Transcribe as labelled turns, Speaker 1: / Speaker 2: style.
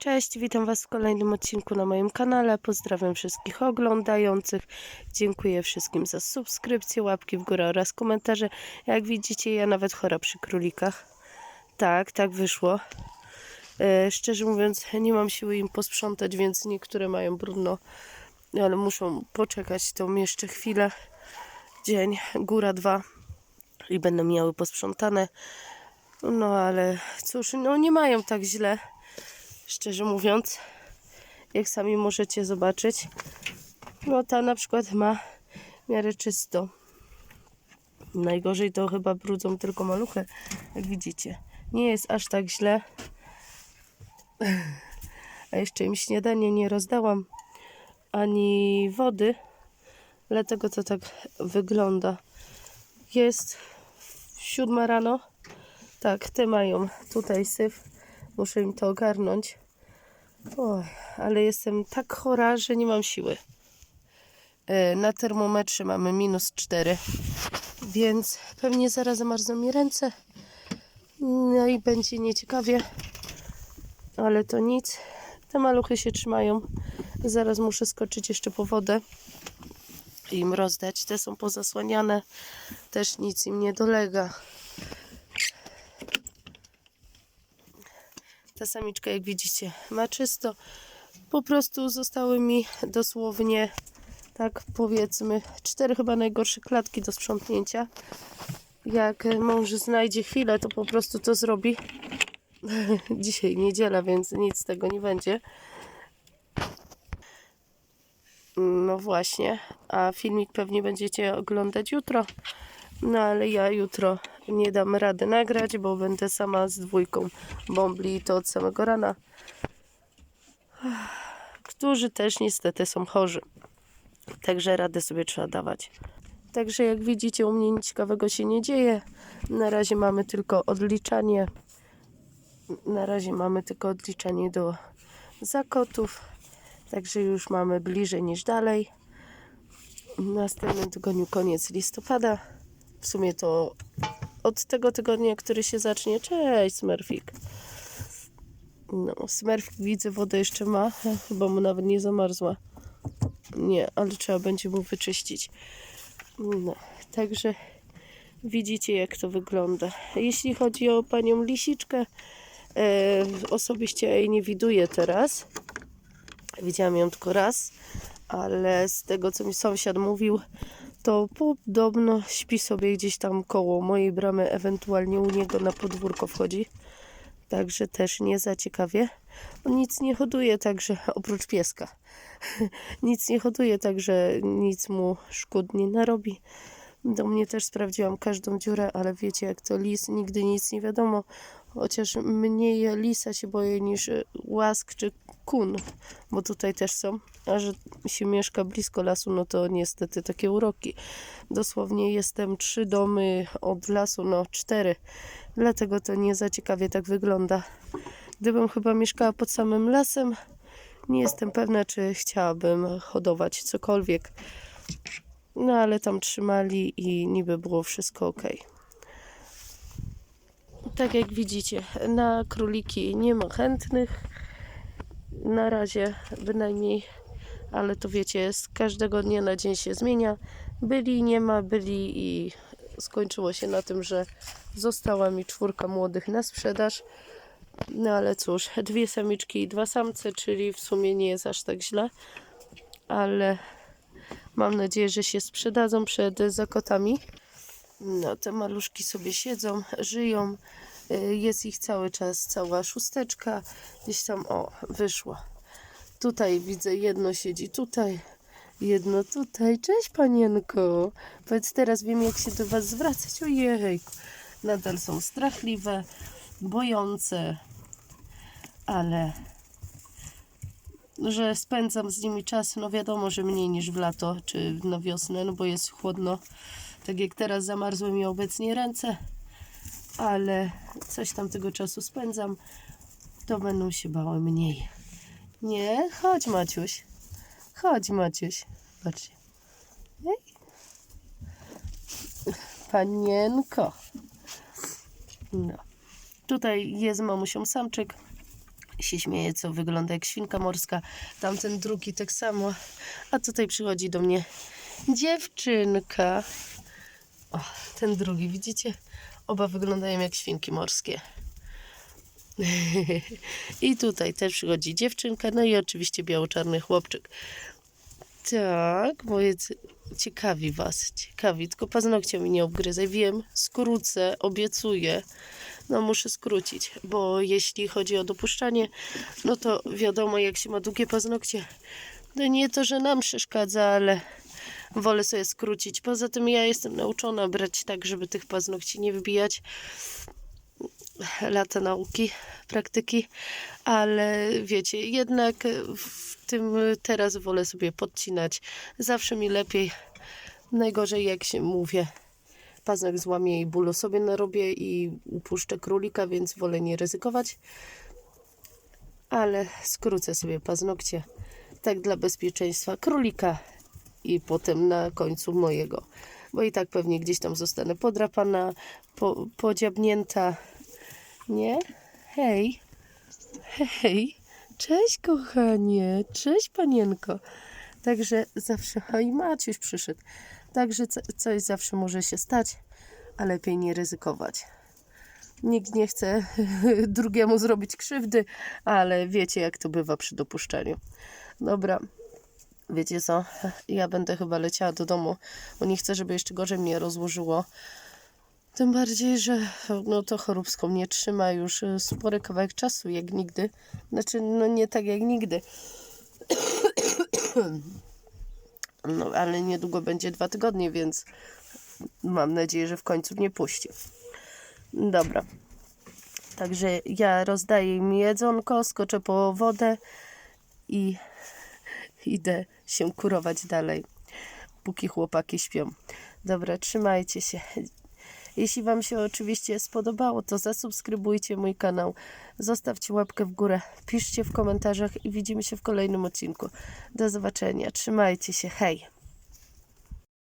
Speaker 1: Cześć, witam Was w kolejnym odcinku na moim kanale. Pozdrawiam wszystkich oglądających. Dziękuję wszystkim za subskrypcję, łapki w górę oraz komentarze. Jak widzicie, ja nawet chora przy królikach. Tak, tak wyszło. E, szczerze mówiąc, nie mam siły im posprzątać, więc niektóre mają brudno, ale muszą poczekać tą jeszcze chwilę. Dzień, góra dwa i będą miały posprzątane. No ale cóż, no nie mają tak źle szczerze mówiąc, jak sami możecie zobaczyć. No ta na przykład ma w miarę czysto. Najgorzej to chyba brudzą tylko maluchy, jak widzicie. Nie jest aż tak źle. A jeszcze im śniadanie nie rozdałam, ani wody. Dlatego to tak wygląda. Jest siódma rano. Tak, te mają tutaj syf. Muszę im to ogarnąć. Oj, ale jestem tak chora, że nie mam siły. E, Na termometrze mamy minus 4, więc pewnie zaraz zamarzną mi ręce. No i będzie nieciekawie, ale to nic. Te maluchy się trzymają. Zaraz muszę skoczyć jeszcze po wodę i im rozdać. Te są pozasłaniane, też nic im nie dolega. Ta samiczka, jak widzicie, ma czysto. Po prostu zostały mi dosłownie, tak powiedzmy, cztery chyba najgorsze klatki do sprzątnięcia. Jak mąż znajdzie chwilę, to po prostu to zrobi. Dzisiaj niedziela, więc nic z tego nie będzie. No właśnie, a filmik pewnie będziecie oglądać jutro. No ale ja jutro nie dam rady nagrać, bo będę sama z dwójką bombli i to od samego rana. Którzy też niestety są chorzy. Także radę sobie trzeba dawać. Także jak widzicie, u mnie nic ciekawego się nie dzieje. Na razie mamy tylko odliczanie. Na razie mamy tylko odliczanie do zakotów. Także już mamy bliżej niż dalej. W następnym tygodniu koniec listopada. W sumie to od tego tygodnia, który się zacznie. Cześć, Smurfik. No, Smurfik widzę, wodę jeszcze ma. Chyba mu nawet nie zamarzła. Nie, ale trzeba będzie mu wyczyścić. No, także widzicie, jak to wygląda. Jeśli chodzi o panią Lisiczkę, e, osobiście jej nie widuję teraz. Widziałam ją tylko raz, ale z tego, co mi sąsiad mówił, to podobno śpi sobie gdzieś tam koło mojej bramy, ewentualnie u niego na podwórko wchodzi. Także też nie za ciekawie. On nic nie hoduje, także oprócz pieska. nic nie hoduje, także nic mu szkód nie narobi. Do mnie też sprawdziłam każdą dziurę, ale wiecie jak to lis, nigdy nic nie wiadomo. Chociaż mniej lisa się boję niż łask czy kun, bo tutaj też są. A że się mieszka blisko lasu, no to niestety takie uroki. Dosłownie jestem trzy domy od lasu, no cztery. Dlatego to nie za ciekawie tak wygląda. Gdybym chyba mieszkała pod samym lasem, nie jestem pewna, czy chciałabym hodować cokolwiek. No ale tam trzymali i niby było wszystko ok. Tak jak widzicie, na króliki nie ma chętnych. Na razie bynajmniej, ale to wiecie, z każdego dnia na dzień się zmienia. Byli, nie ma, byli i skończyło się na tym, że została mi czwórka młodych na sprzedaż. No ale cóż, dwie samiczki i dwa samce, czyli w sumie nie jest aż tak źle, ale mam nadzieję, że się sprzedadzą przed zakotami. No, te maluszki sobie siedzą, żyją. Y, Jest ich cały czas cała szósteczka. Gdzieś tam, o, wyszło. Tutaj widzę, jedno siedzi tutaj, jedno tutaj. Cześć, panienko. Powiedz teraz, wiem, jak się do was zwracać. Ojej, nadal są strachliwe, bojące, ale że spędzam z nimi czas, no wiadomo, że mniej niż w lato czy na wiosnę, no bo jest chłodno. Tak jak teraz zamarzły mi obecnie ręce, ale coś tam tego czasu spędzam, to będą się bały mniej. Nie, chodź Maciuś. Chodź Maciuś. Patrzcie. Panienko. No. Tutaj jest mamusią samczyk się śmieje, co wygląda jak świnka morska. Tamten drugi tak samo. A tutaj przychodzi do mnie dziewczynka. O, ten drugi, widzicie? Oba wyglądają jak świnki morskie. I tutaj też przychodzi dziewczynka, no i oczywiście biało-czarny chłopczyk. Tak, moje cy- ciekawi was, ciekawi, tylko paznokcia mi nie obgryzaj. Wiem, skrócę, obiecuję. No muszę skrócić, bo jeśli chodzi o dopuszczanie, no to wiadomo, jak się ma długie paznokcie, no nie to, że nam przeszkadza, ale wolę sobie skrócić. Poza tym ja jestem nauczona brać tak, żeby tych paznokci nie wybijać. Lata nauki, praktyki, ale wiecie, jednak w tym teraz wolę sobie podcinać. Zawsze mi lepiej. Najgorzej jak się mówię, paznek złamie i bólu sobie narobię i upuszczę królika, więc wolę nie ryzykować. Ale skrócę sobie paznokcie, tak dla bezpieczeństwa królika i potem na końcu mojego. Bo i tak pewnie gdzieś tam zostanę podrapana, po, podziabnięta. Nie? Hej. Hej. Cześć kochanie. Cześć panienko. Także zawsze... I Maciuś przyszedł. Także co, coś zawsze może się stać, a lepiej nie ryzykować. Nikt nie chce drugiemu zrobić krzywdy, ale wiecie jak to bywa przy dopuszczeniu. Dobra. Wiecie co? Ja będę chyba leciała do domu, bo nie chcę, żeby jeszcze gorzej mnie rozłożyło. Tym bardziej, że no to choróbsko mnie trzyma już e, spory kawałek czasu, jak nigdy. Znaczy, no nie tak jak nigdy. No, ale niedługo będzie dwa tygodnie, więc mam nadzieję, że w końcu mnie puści. Dobra. Także ja rozdaję im jedzonko, skoczę po wodę i idę się kurować dalej, póki chłopaki śpią. Dobra, trzymajcie się. Jeśli Wam się oczywiście spodobało, to zasubskrybujcie mój kanał, zostawcie łapkę w górę, piszcie w komentarzach i widzimy się w kolejnym odcinku. Do zobaczenia, trzymajcie się, hej!